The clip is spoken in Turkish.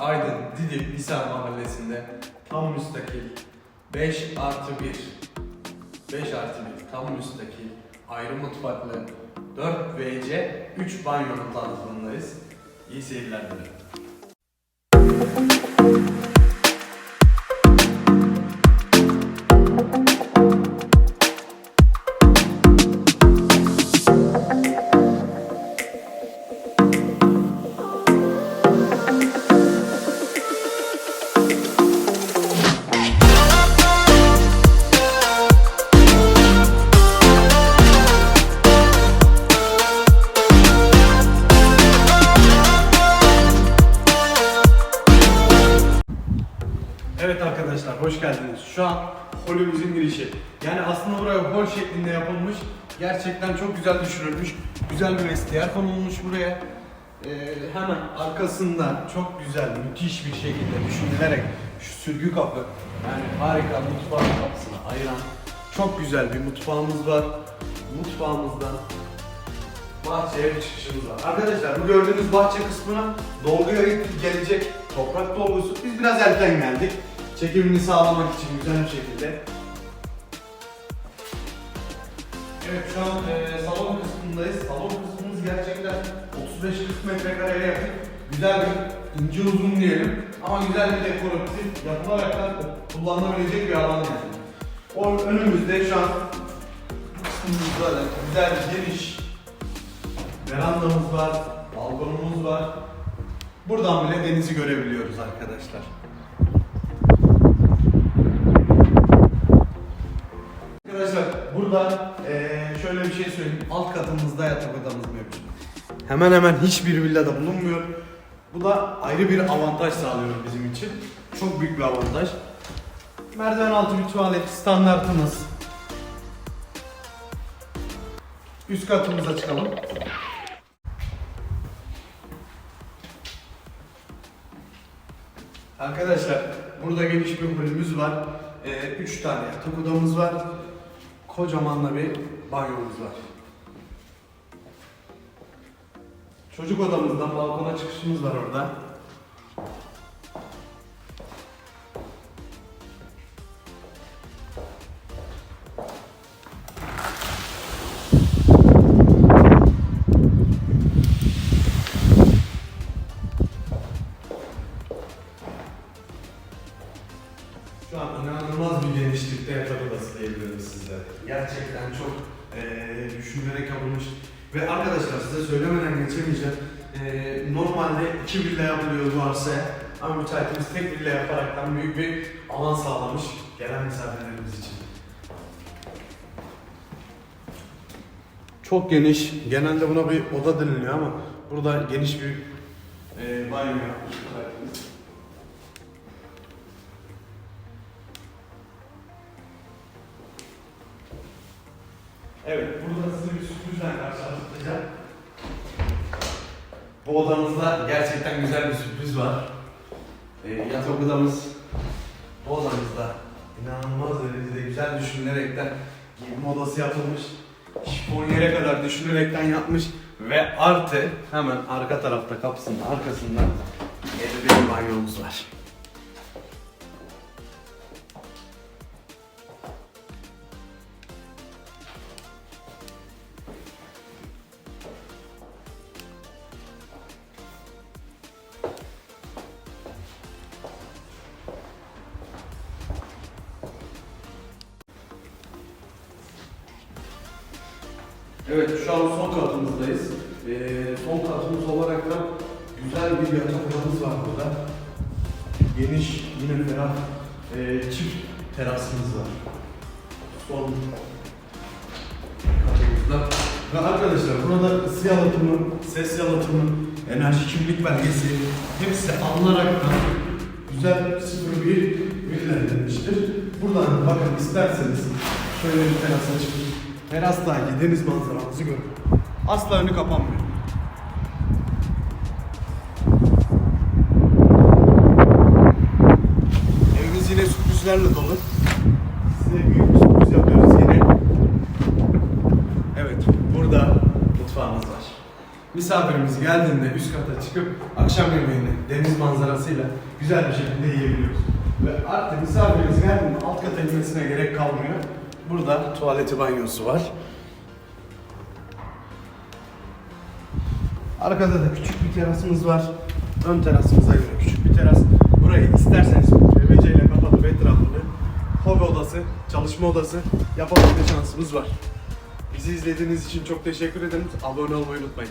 Aydın Didip Hisar Mahallesi'nde tam müstakil 5 artı 1 5 artı 1 tam müstakil ayrı mutfaklı 4 WC 3 banyonun tanıtımındayız. İyi seyirler dilerim. Arkadaşlar hoş geldiniz. Şu an holümüzün girişi. Yani aslında buraya hol şeklinde yapılmış. Gerçekten çok güzel düşünülmüş. Güzel bir vestiyer konulmuş buraya. Ee, hemen arkasında çok güzel, müthiş bir şekilde düşünülerek şu sürgü kapı yani harika mutfağın kapısını ayıran çok güzel bir mutfağımız var. Mutfağımızdan bahçeye bir çıkışımız var. Arkadaşlar bu gördüğünüz bahçe kısmına dolguya gelecek toprak dolgusu. Biz biraz erken geldik. Çekimini sağlamak için güzel bir şekilde. Evet şu an e, salon kısmındayız. Salon kısmımız gerçekten 35-40 metrekareye yakın. Güzel bir ince uzun diyelim. Ama güzel bir dekoratif yapılarak da kullanılabilecek bir alan yani. O önümüzde şu an kısmımızda da güzel bir geniş verandamız var, balkonumuz var. Buradan bile denizi görebiliyoruz arkadaşlar. Burada eee, şöyle bir şey söyleyeyim. Alt katımızda yatak odamız mevcut. Hemen hemen hiçbir villada bulunmuyor. Bu da ayrı bir avantaj sağlıyor bizim için. Çok büyük bir avantaj. Merdiven altı bir tuvalet standartımız. Üst katımıza çıkalım. Arkadaşlar burada geniş bir bölümümüz var. 3 tane yatak odamız var. Kocaman da bir banyomuz var. Çocuk odamızdan balkona çıkışımız var orada. İnanılmaz bir genişlikte odası diyebilirim size. Gerçekten çok eee düşünülerek yapılmış. Ve arkadaşlar size söylemeden geçemeyeceğim. Eee, normalde iki villa yapılıyor bu arsaya. Ama müteahhitimiz tek villa yaparaktan büyük bir alan sağlamış gelen misafirlerimiz için. Çok geniş. Genelde buna bir oda deniliyor ama burada geniş bir eee banyo yapmış müteahhitimiz. Evet, burada sizi bir sürprizle karşılaştıracağım. Bu odamızda gerçekten güzel bir sürpriz var. Ee, yatak odamız bu odamızda inanılmaz derecede güzel düşünülerekten giyinme odası yapılmış. Şifonyere kadar düşünülerekten yapmış ve artı hemen arka tarafta kapısının arkasında yeni bir banyomuz var. Evet şu an son katımızdayız. Ee, son katımız olarak da güzel bir yatak odamız var burada. Geniş, yine ferah ee, çift terasımız var. Son katımızda. Ve arkadaşlar burada ısı yalıtımı, ses yalıtımı, enerji kimlik belgesi hepsi alınarak da güzel sıfır bir villa edilmiştir. Buradan bakın isterseniz şöyle bir terasa çıkın. Terastaki deniz manzaramızı görün. Asla önü kapanmıyor. Evimiz yine sürprizlerle dolu. Size büyük bir sürpriz yapıyoruz yine. Evet, burada mutfağımız var. misafirimiz geldiğinde üst kata çıkıp akşam yemeğini deniz manzarasıyla güzel bir şekilde yiyebiliyoruz. Ve artık misafirimiz geldiğinde alt kata inmesine gerek kalmıyor. Burada tuvaleti banyosu var. Arkada da küçük bir terasımız var. Ön terasımıza göre küçük bir teras. Burayı isterseniz PVC ile kapatıp etrafını hobi odası, çalışma odası yapabilme şansımız var. Bizi izlediğiniz için çok teşekkür ederim. Abone olmayı unutmayın.